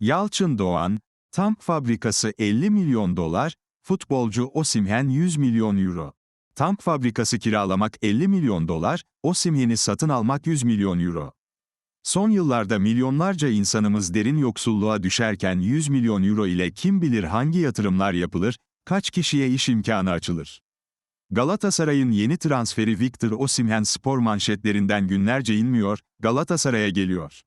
Yalçın Doğan, tank fabrikası 50 milyon dolar, futbolcu Osimhen 100 milyon euro. Tank fabrikası kiralamak 50 milyon dolar, Osimhen'i satın almak 100 milyon euro. Son yıllarda milyonlarca insanımız derin yoksulluğa düşerken 100 milyon euro ile kim bilir hangi yatırımlar yapılır, kaç kişiye iş imkanı açılır. Galatasaray'ın yeni transferi Victor Osimhen spor manşetlerinden günlerce inmiyor, Galatasaray'a geliyor.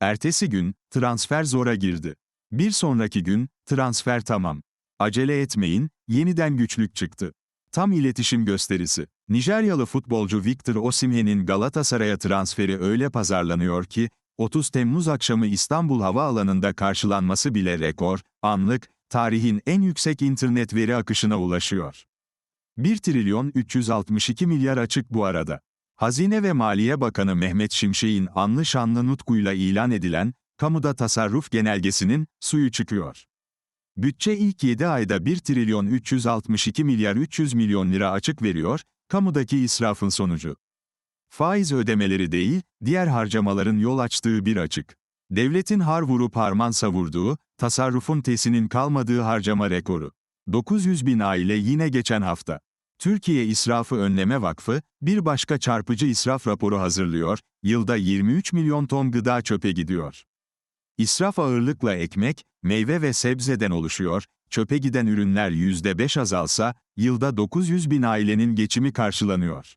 Ertesi gün, transfer zora girdi. Bir sonraki gün, transfer tamam. Acele etmeyin, yeniden güçlük çıktı. Tam iletişim gösterisi. Nijeryalı futbolcu Victor Osimhen'in Galatasaray'a transferi öyle pazarlanıyor ki, 30 Temmuz akşamı İstanbul Havaalanı'nda karşılanması bile rekor, anlık, tarihin en yüksek internet veri akışına ulaşıyor. 1 trilyon 362 milyar açık bu arada. Hazine ve Maliye Bakanı Mehmet Şimşek'in anlı şanlı nutkuyla ilan edilen, kamuda tasarruf genelgesinin suyu çıkıyor. Bütçe ilk 7 ayda 1 trilyon 362 milyar 300 milyon lira açık veriyor, kamudaki israfın sonucu. Faiz ödemeleri değil, diğer harcamaların yol açtığı bir açık. Devletin har vurup harman savurduğu, tasarrufun tesinin kalmadığı harcama rekoru. 900 bin aile yine geçen hafta. Türkiye İsrafı Önleme Vakfı, bir başka çarpıcı israf raporu hazırlıyor, yılda 23 milyon ton gıda çöpe gidiyor. İsraf ağırlıkla ekmek, meyve ve sebzeden oluşuyor, çöpe giden ürünler %5 azalsa, yılda 900 bin ailenin geçimi karşılanıyor.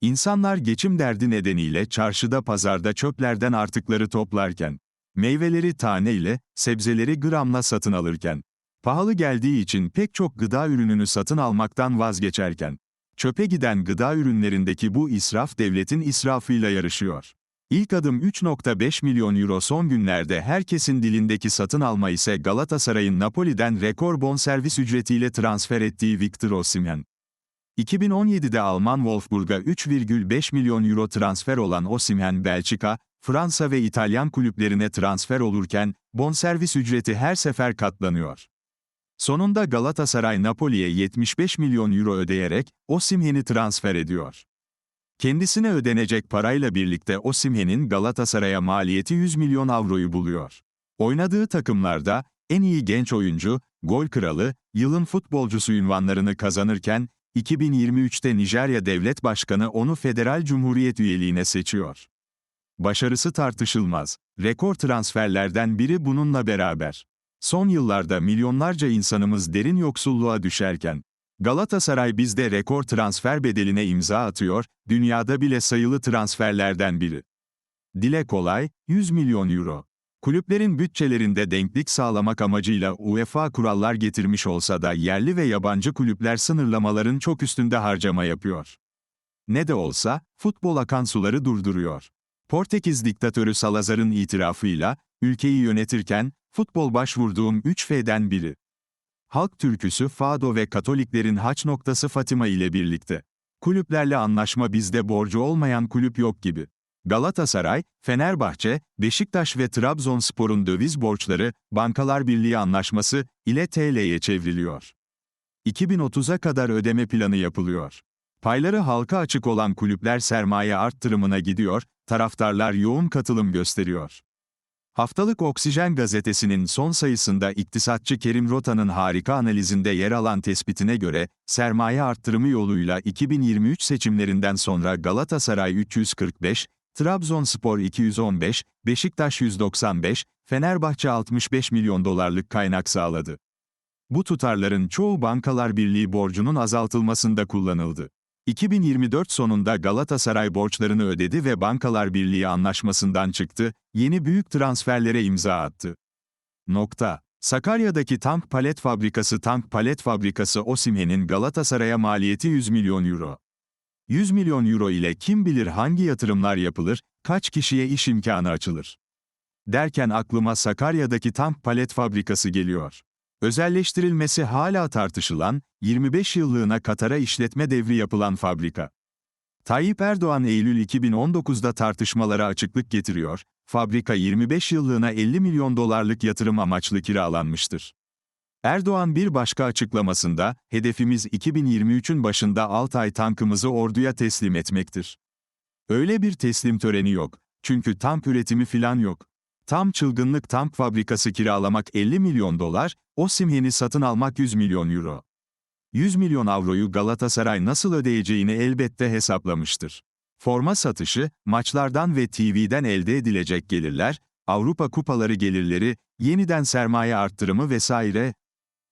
İnsanlar geçim derdi nedeniyle çarşıda pazarda çöplerden artıkları toplarken, meyveleri taneyle, sebzeleri gramla satın alırken, pahalı geldiği için pek çok gıda ürününü satın almaktan vazgeçerken, çöpe giden gıda ürünlerindeki bu israf devletin israfıyla yarışıyor. İlk adım 3.5 milyon euro son günlerde herkesin dilindeki satın alma ise Galatasaray'ın Napoli'den rekor bonservis ücretiyle transfer ettiği Victor Osimhen. 2017'de Alman Wolfsburg'a 3,5 milyon euro transfer olan Osimhen Belçika, Fransa ve İtalyan kulüplerine transfer olurken, bonservis ücreti her sefer katlanıyor. Sonunda Galatasaray Napoli'ye 75 milyon euro ödeyerek, Osimhen'i transfer ediyor. Kendisine ödenecek parayla birlikte Osimhen'in Galatasaray'a maliyeti 100 milyon avroyu buluyor. Oynadığı takımlarda, en iyi genç oyuncu, gol kralı, yılın futbolcusu ünvanlarını kazanırken, 2023'te Nijerya Devlet Başkanı onu Federal Cumhuriyet üyeliğine seçiyor. Başarısı tartışılmaz. Rekor transferlerden biri bununla beraber. Son yıllarda milyonlarca insanımız derin yoksulluğa düşerken, Galatasaray bizde rekor transfer bedeline imza atıyor, dünyada bile sayılı transferlerden biri. Dile kolay, 100 milyon euro. Kulüplerin bütçelerinde denklik sağlamak amacıyla UEFA kurallar getirmiş olsa da yerli ve yabancı kulüpler sınırlamaların çok üstünde harcama yapıyor. Ne de olsa, futbol akan suları durduruyor. Portekiz diktatörü Salazar'ın itirafıyla, ülkeyi yönetirken, futbol başvurduğum 3 F'den biri. Halk türküsü Fado ve Katoliklerin haç noktası Fatima ile birlikte. Kulüplerle anlaşma bizde borcu olmayan kulüp yok gibi. Galatasaray, Fenerbahçe, Beşiktaş ve Trabzonspor'un döviz borçları, Bankalar Birliği Anlaşması ile TL'ye çevriliyor. 2030'a kadar ödeme planı yapılıyor. Payları halka açık olan kulüpler sermaye arttırımına gidiyor, taraftarlar yoğun katılım gösteriyor. Haftalık Oksijen gazetesinin son sayısında iktisatçı Kerim Rota'nın harika analizinde yer alan tespitine göre, sermaye arttırımı yoluyla 2023 seçimlerinden sonra Galatasaray 345, Trabzonspor 215, Beşiktaş 195, Fenerbahçe 65 milyon dolarlık kaynak sağladı. Bu tutarların çoğu Bankalar Birliği borcunun azaltılmasında kullanıldı. 2024 sonunda Galatasaray borçlarını ödedi ve Bankalar Birliği anlaşmasından çıktı, yeni büyük transferlere imza attı. Nokta. Sakarya'daki tank palet fabrikası Tank palet fabrikası Osimhen'in Galatasaray'a maliyeti 100 milyon euro. 100 milyon euro ile kim bilir hangi yatırımlar yapılır, kaç kişiye iş imkanı açılır. Derken aklıma Sakarya'daki tank palet fabrikası geliyor. Özelleştirilmesi hala tartışılan, 25 yıllığına Katar'a işletme devri yapılan fabrika. Tayyip Erdoğan Eylül 2019'da tartışmalara açıklık getiriyor, fabrika 25 yıllığına 50 milyon dolarlık yatırım amaçlı kiralanmıştır. Erdoğan bir başka açıklamasında, hedefimiz 2023'ün başında Altay tankımızı orduya teslim etmektir. Öyle bir teslim töreni yok. Çünkü tank üretimi filan yok. Tam çılgınlık tank fabrikası kiralamak 50 milyon dolar, Osimhen'i satın almak 100 milyon euro. 100 milyon avroyu Galatasaray nasıl ödeyeceğini elbette hesaplamıştır. Forma satışı, maçlardan ve TV'den elde edilecek gelirler, Avrupa kupaları gelirleri, yeniden sermaye arttırımı vesaire.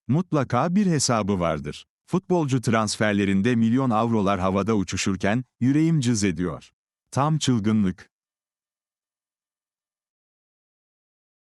Mutlaka bir hesabı vardır. Futbolcu transferlerinde milyon avrolar havada uçuşurken, yüreğim cız ediyor. Tam çılgınlık.